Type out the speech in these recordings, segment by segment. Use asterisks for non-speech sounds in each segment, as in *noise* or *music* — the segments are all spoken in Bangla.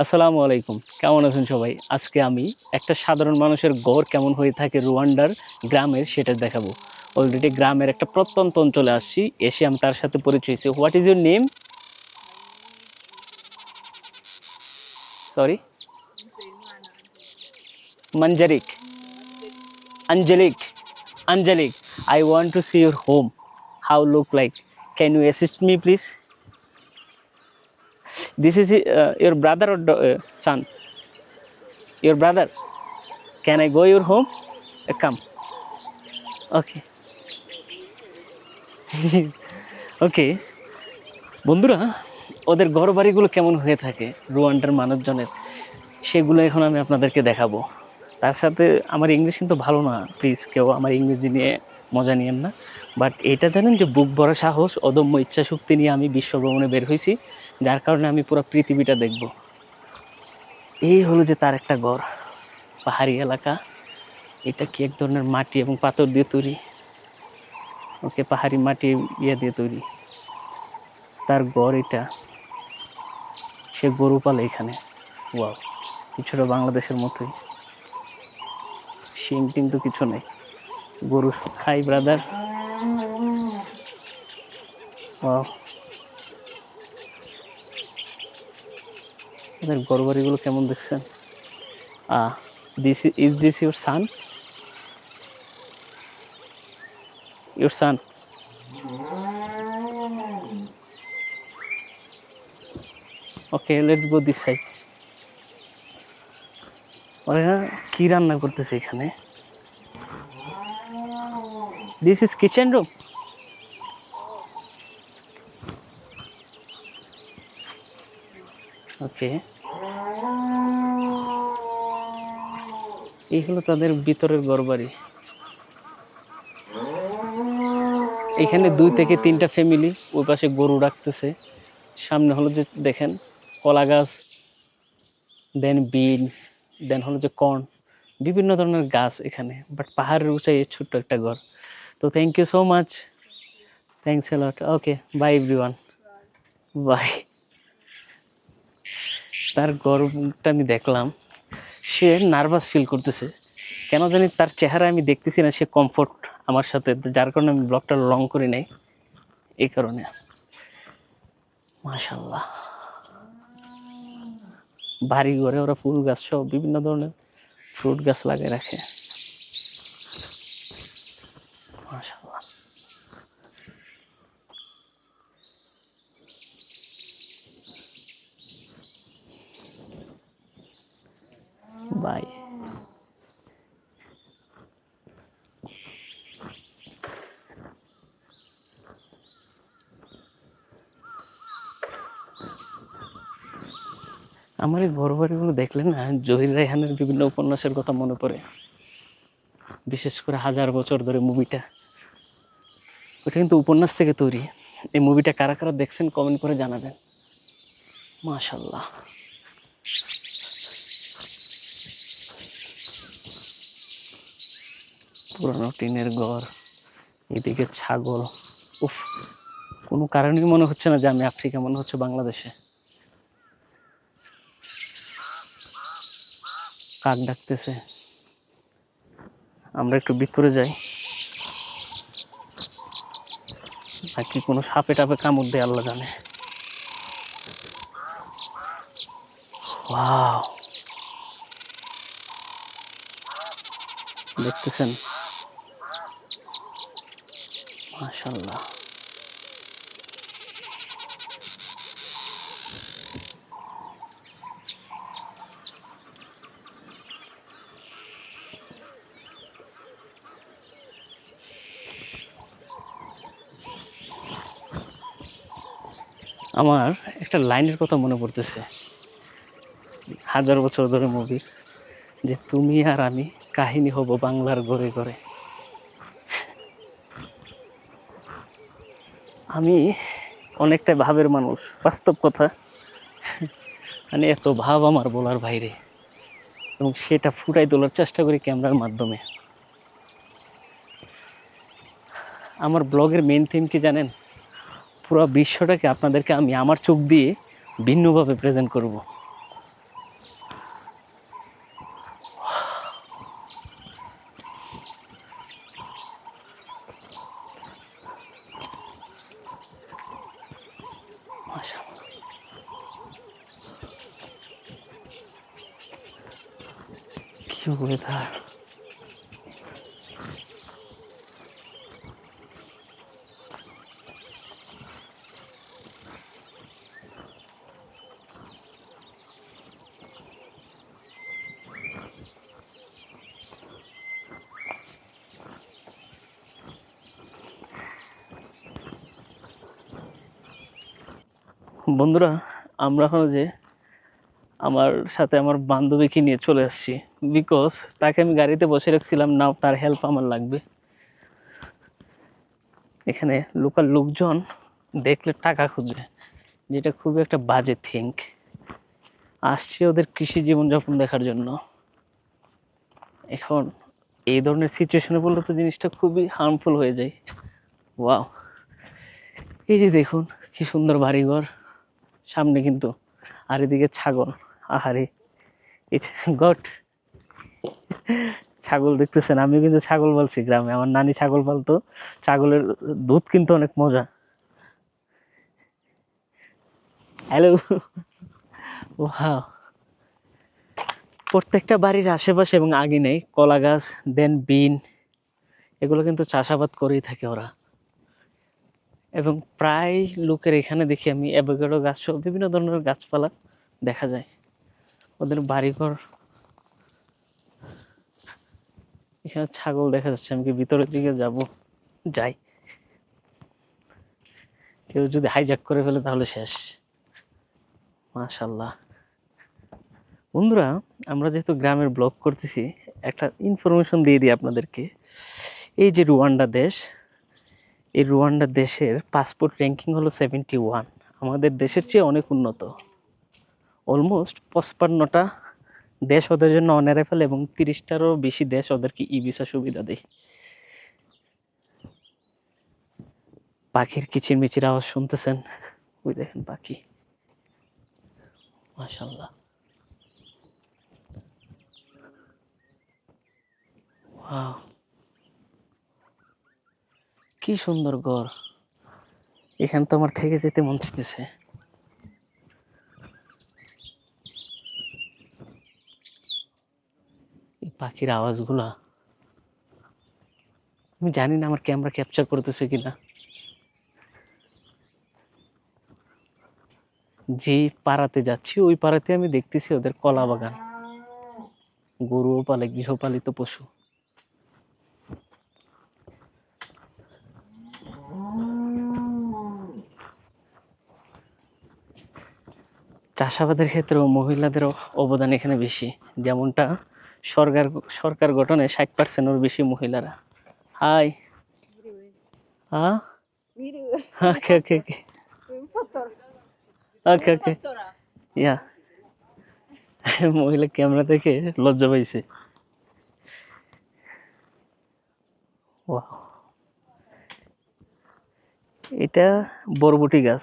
আসসালামু আলাইকুম। কেমন আছেন সবাই? আজকে আমি একটা সাধারণ মানুষের গড় কেমন হয়ে থাকে রুয়ান্ডার গ্রামের সেটা দেখাবো। অলরেডি গ্রামের একটা প্রত্যন্ত অঞ্চলে আসছি, এসে আমি তার সাথে পরিচয় হয়েছি what is your name sorry মঞ্জারিক আঞ্জলিক আঞ্জলিক I want to see your home how look like can you assist me please this is uh, your brother or uh, son? Your brother. Can i go your home? Uh, come. Okay. *laughs* Okay বন্ধুরা ওদের ঘর বাড়িগুলো কেমন হয়ে থাকে? রুয়ান্ডার মানুষজনের সেগুলো এখন আমি আপনাদেরকে দেখাবো। তার সাথে আমার ইংলিশ কিন্তু ভালো না প্লিজ কেউ আমার ইংরেজি নিয়ে মজা নিয়েন না। বাট এটা জানেন যে বুক ভরা সাহস অদম্য ইচ্ছা শক্তি নিয়ে আমি বিশ্ব ভ্রমণে বের হয়েছি। যার কারণে আমি পুরো পৃথিবীটা দেখব। এই হলো যে তার একটা ঘর। পাহাড়ি এলাকা। এটা কি এক ধরনের মাটি এবং পাথর দিয়ে তৈরি? ওকে, পাহাড়ি মাটি ইয়ে দিয়ে তৈরি। তার গড় এটা। সে গরু পালে এখানে। ওয়াও, কিছুটা বাংলাদেশের মতোই। শিং কিন্তু কিছু নেই। গরু হাই ব্রাদার। ওয়াও। এদের গরবাড়িগুলো কেমন দেখছেন? This is this your son your son okay let's go this side ওরা কি রান্না করতেছে এখানে? This is kitchen room okay এই হলো তাদের ভিতরের ঘরবাড়ি এখানে দুই থেকে তিনটা ফ্যামিলি ওই পাশে গরু রাখতেছে। সামনে হলো যে দেখেন কলা গাছ দেন বিন দেন হলো যে কর্ন বিভিন্ন ধরনের গাছ এখানে বাট পাহাড়ের উঁচাই ছোট্ট একটা ঘর। তো thank you so much thanks lot okay bye everyone bye তার গরমটা আমি দেখলাম। সে নার্ভাস ফিল করতেছে। কেন জানি তার চেহারা আমি দেখতেছি না, সে কমফোর্ট আমার সাথে, যার কারণে আমি ব্লগটা লং করি নাই। এই কারণে। মাশাল্লাহ বাড়ি ঘরে ওরা ফুল গাছ সহ বিভিন্ন ধরনের ফ্রুট গাছ লাগিয়ে রাখে। মাশাল্লাহ বাই আমার এই ঘর বাড়িগুলো দেখলে না জহির রায়হানের বিভিন্ন উপন্যাসের কথা মনে পড়ে। বিশেষ করে হাজার বছর ধরে মুভিটা। ওটা কিন্তু উপন্যাস থেকে তৈরি। এই মুভিটা কারা কারা দেখছেন কমেন্ট করে জানাবেন। মাশাল্লাহ পুরানো টিনের ঘর, এদিকে ছাগল। উফ, কোনো কারণেই মনে হচ্ছে না যে আমি আফ্রিকা, মনে হচ্ছে বাংলাদেশে। কাক ডাকতেছে। আমরা একটু ভিতরে যাই। নাকি কোনো সাপে টাপে কামড় দেয় আল্লাহ জানে। দেখতেছেন? মাশাল্লাহ আমার একটা লাইনের কথা মনে পড়তেছে। হাজার বছর ধরে মুভির যে তুমি আর আমি কাহিনী হব বাংলার ঘরে ঘরে। আমি অনেকটা ভাবের মানুষ, বাস্তব কথা। মানে এত ভাব আমার বলার বাইরে। এবং সেটা ফুটাই তোলার চেষ্টা করি ক্যামেরার মাধ্যমে। আমার ব্লগের মেন থিম কি জানেন? পুরো বিশ্বটাকে আপনাদেরকে আমি আমার চোখ দিয়ে ভিন্নভাবে প্রেজেন্ট করব। কি ওয়েদার বন্ধুরা, আমরা এখন যে আমার সাথে আমার বান্ধবীকে নিয়ে চলে আসছি বিকজ তাকে আমি গাড়িতে বসে রাখছিলাম, না, তার হেল্প আমার লাগবে। এখানে লোকাল লোকজন দেখলে টাকা খুঁজবে, যেটা খুবই একটা বাজে থিঙ্ক আসছে ওদের কৃষি জীবনযাপন দেখার জন্য। এখন এই ধরনের সিচুয়েশনে পড়লে তো জিনিসটা খুবই হার্মফুল হয়ে যায়। ওয়াও এই যে দেখুন, কি সুন্দর বাড়িঘর। সামনে কিন্তু আর এদিকে ছাগল। আহারে গট ছাগল দেখতেছেন আমি কিন্তু ছাগল পালছি গ্রামে। আমার নানি ছাগল পালতো, ছাগলের দুধ কিন্তু অনেক মজা। Hello, wow. প্রত্যেকটা বাড়ির আশেপাশে এবং আগে নেই, কলা গাছ, দেন বিন, এগুলো কিন্তু চাষাবাদ করেই থাকে ওরা। এবং প্রায় লোকের এখানে দেখি আমি অ্যাভোকাডো গাছ সহ বিভিন্ন ধরনের গাছপালা দেখা যায়। ওদের বাড়িঘর। এখানে ছাগল দেখা যাচ্ছে, আমি কি ভিতরের দিকে যাব? যাই। কেউ যদি হাইজ্যাক করে ফেলে তাহলে শেষ। মাশাল্লাহ বন্ধুরা, আমরা যেহেতু গ্রামের ব্লগ করতেছি, একটা ইনফরমেশন দিয়ে দিই আপনাদেরকে। এই যে রুয়ান্ডা দেশ এই রুয়ান্ডা দেশের পাসপোর্ট র্যাঙ্কিং হলো সেভেন্টি ওয়ান আমাদের দেশের চেয়ে অনেক উন্নত। অলমোস্ট পঁচপান্নটা দেশ ওদের জন্য অনারেফেল এবং তিরিশটারও বেশি দেশ ওদেরকে ই ভিসা সুবিধা দেয়। পাখির কিচিরমিচির আওয়াজ শুনতেছেন? ওই দেখেন পাখি। মাশাল্লাহ ওয়াও কি সুন্দর ঘর। এখানে তো আমার থেকে যেতে মন চাইতেছে। পাখির আওয়াজগুলা, আমি জানি না আমার ক্যামেরা ক্যাপচার করতেছে কিনা। যে পাড়াতে যাচ্ছি, ওই পাড়াতে আমি দেখতেছি ওদের কলা বাগান। গরুও পালে, গৃহপালিত পশু। চাষাবাদের ক্ষেত্রেও মহিলাদেরও অবদান এখানে বেশি। যেমনটা সরকার সরকার গঠনে ষাট পার্সেন্টের বেশি মহিলারা। হাই ওকে ইয়া মহিলা ক্যামেরা দেখে লজ্জা পাইছে. এটা বরবটি গাছ।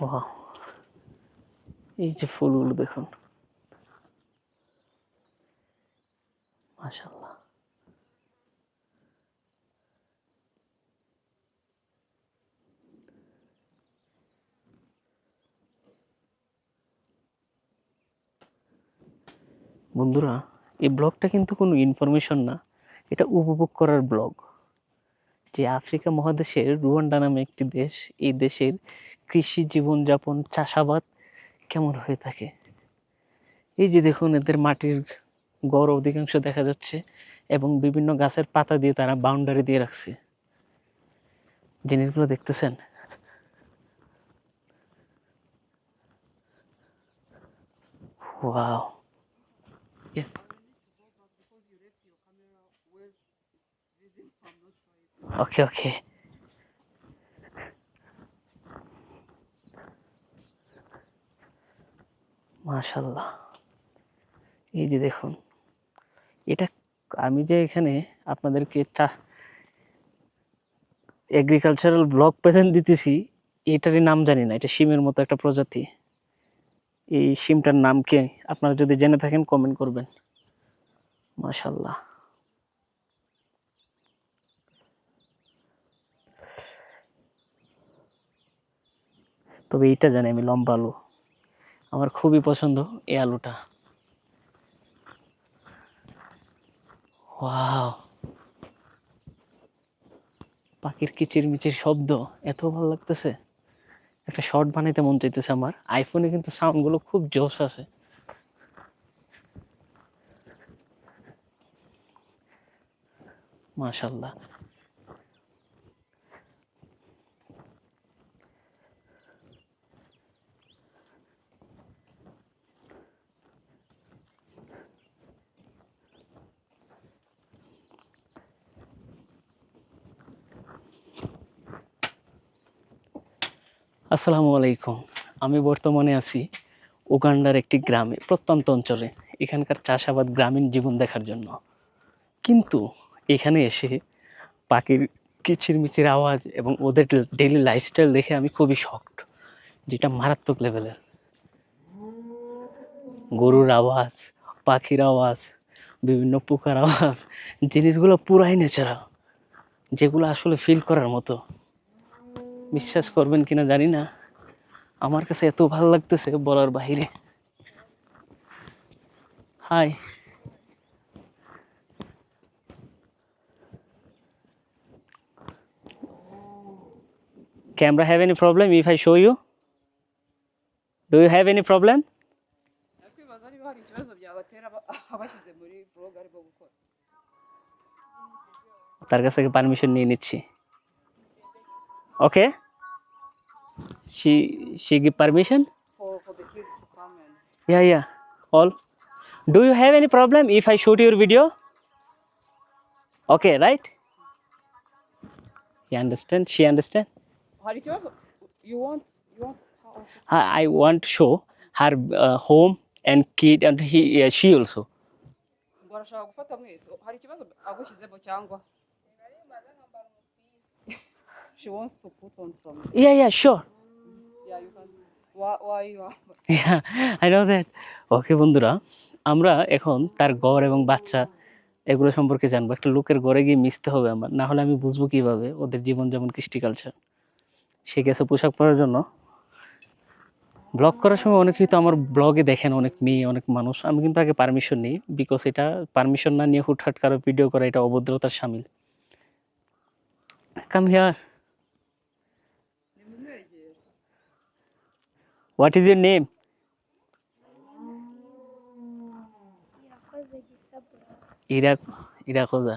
Wow. এই যে ফুলগুলো দেখুন মাশাল্লাহ বন্ধুরা, এই ব্লগটা কিন্তু কোনো ইনফরমেশন না, এটা উপভোগ করার ব্লগ যে আফ্রিকা মহাদেশের রুয়ান্ডা নামে একটি দেশ, এই দেশের কৃষি জীবনযাপন, চাষাবাদ কেমন হয়ে থাকে? এই যে দেখুন, এদের মাটির গড় অধিকাংশ দেখা যাচ্ছে এবং বিভিন্ন গাছের পাতা দিয়ে তারা বাউন্ডারি দিয়ে রাখছে। জিনিসগুলো দেখতেছেন? ওয়াও ওকে ওকে মাশাল্লাহ। এই যে দেখুন, এটা আমি যে এখানে আপনাদেরকে চা এগ্রিকালচারাল ব্লক প্রেজেন্ট দিতেছি, এটারই নাম জানি না, এটা শিমের মতো একটা প্রজাতি। এই শিমটার নাম কি আপনারা যদি জেনে থাকেন কমেন্ট করবেন। মাশাল্লাহ। তবে এইটা জানি আমি, লম্বা আলু। আমার খুবই পছন্দ এই আলুটা। পাখির কিচিরমিচির শব্দ এত ভালো লাগতেছে। একটা শর্ট বানাইতে মন চাইতেছে আমার। আইফোনে কিন্তু সাউন্ডগুলো খুব জোশ আছে। মাশাল্লাহ আসসালামু আলাইকুম। আমি বর্তমানে আছি উগান্ডার একটি গ্রামে, প্রত্যন্ত অঞ্চলে, এখানকার চাষাবাদ গ্রামীণ জীবন দেখার জন্য। কিন্তু এখানে এসে পাখির কিচিরমিচির আওয়াজ এবং ওদের ডেইলি লাইফস্টাইল দেখে আমি খুবই শকড যেটা মারাত্মক লেভেলের গরুর আওয়াজ, পাখির আওয়াজ, বিভিন্ন পোকার আওয়াজ জিনিসগুলো পুরাই ন্যাচারাল যেগুলো আসলে ফিল করার মতো। বিশ্বাস করবেন কিনা জানি না। আমার কাছে এত ভালো লাগতেছে বলার বাহিরে। Hi. Camera have any problem if I show you do you have any problem তার কাছে পারমিশন নিয়ে নিচ্ছি। ওকে she she give permission? For for the kids to come and yeah yeah. All. Do you have any problem if i shoot your video? Okay right? You understand? She understand? Ikibazo you want you want I, I want to show her uh, home and kid and he uh, she also she wants to put on some yeah yeah sure. Yeah you can why why you are *laughs* Yeah, I know that. ওকে বন্ধুরা আমরা এখন তার ঘর এবং বাচ্চা এগুলো সম্পর্কে জানব। একটা লোকের ঘরে গিয়ে মিশতে হবে আমার না হলে আমি বুঝব কীভাবে ওদের জীবন যেমন কৃষ্টি কালচার সে গেছে পোশাক পরার জন্য। ব্লগ করার সময় অনেকেই তো আমার ব্লগে দেখেন অনেক মেয়ে অনেক মানুষ। আমি কিন্তু আগে পারমিশন নিই বিকজ এটা পারমিশন না নিয়ে হুটহাট কারও ভিডিও করা এটা অভদ্রতার সামিল। Come here what is your name gisabura ইরা ইরাকোজা